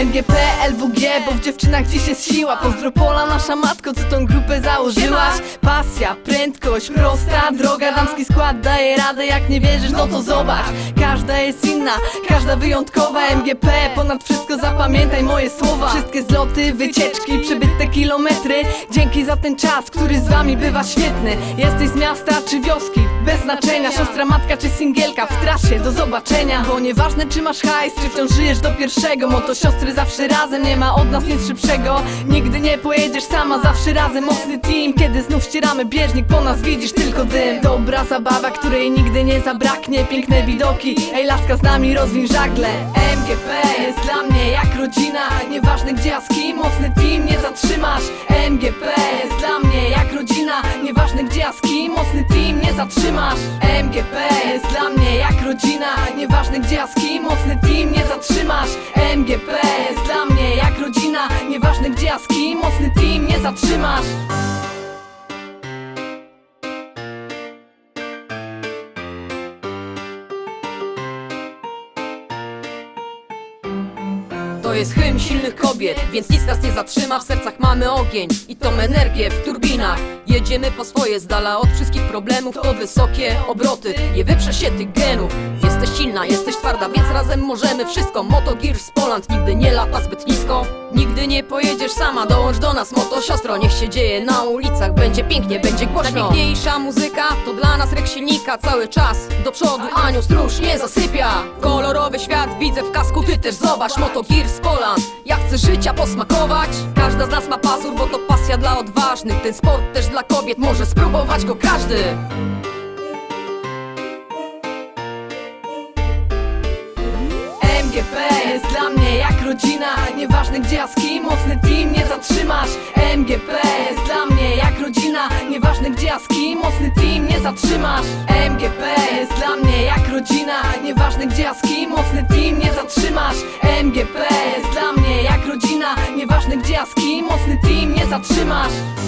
MGP, LWG, bo w dziewczynach dziś jest siła. Pozdro Pola, nasza matko, co tą grupę założyłaś Pasja, prędkość, prosta droga. Damski skład daje radę, jak nie wierzysz, no to zobacz. Każda jest inna, każda wyjątkowa. MGP, ponad wszystko zapamiętaj moje słowa. Wszystkie zloty, wycieczki, przebyte kilometry. Dzięki za ten czas, który z wami bywa świetny. Jesteś z miasta czy wioski, bez znaczenia. Siostra, matka czy singielka, w trasie, do zobaczenia. Bo nieważne czy masz hajs, czy wciąż żyjesz do pierwszego Moto siostry zawsze razem, nie ma od nas nic szybszego. Nigdy nie pojedziesz sama, zawsze razem mocny team. Kiedy znów ścieramy bieżnik, po nas widzisz tylko dym. Dobra zabawa, której nigdy nie zabraknie. Piękne widoki, ej laska z nami rozwiń żagle. MGP jest dla mnie jak rodzina. Nieważne gdzie, a z kim, mocny team nie zatrzymasz. MGP jest dla mnie jak rodzina. Nieważne gdzie, a z kim, mocny team nie zatrzymasz. MGP jest dla mnie jak rodzina. Nieważne gdzie, a z kim, mocny team nie zatrzymasz MGP jest dla mnie jak rodzina. Nieważne gdzie, a z kim, mocny team nie zatrzymasz. To jest hymn silnych kobiet, więc nic nas nie zatrzyma. W sercach mamy ogień i tą energię w turbinach. Jedziemy po swoje z dala od wszystkich problemów. To wysokie obroty, nie wyprze się tych genów Jesteś silna, jesteś twarda, więc razem możemy wszystko. Moto Gear z Poland nigdy nie lata zbyt nisko. Nigdy nie pojedziesz sama, dołącz do nas Moto siostro, niech się dzieje na ulicach. Będzie pięknie, będzie głośno. Najpiękniejsza muzyka to dla nas rek silnika Cały czas. Do przodu, anioł stróż nie zasypia. Kolorowy świat widzę w kasku, ty też zobacz. Moto Gear z Poland, ja chcę życia posmakować. Każda z nas ma pazur, bo to pasja dla odważnych. Ten sport też dla kobiet, może spróbować go każdy MGP jest dla mnie jak rodzina. Nieważne gdzie, a z kim, mocny team nie zatrzymasz. MGP jest dla mnie jak rodzina. Nieważne gdzie, a z kim, mocny team nie zatrzymasz. MGP jest dla mnie jak rodzina. Nieważne gdzie, a z kim, mocny team nie zatrzymasz. MGP jest dla mnie jak rodzina. Nieważne gdzie, a z kim, mocny team nie zatrzymasz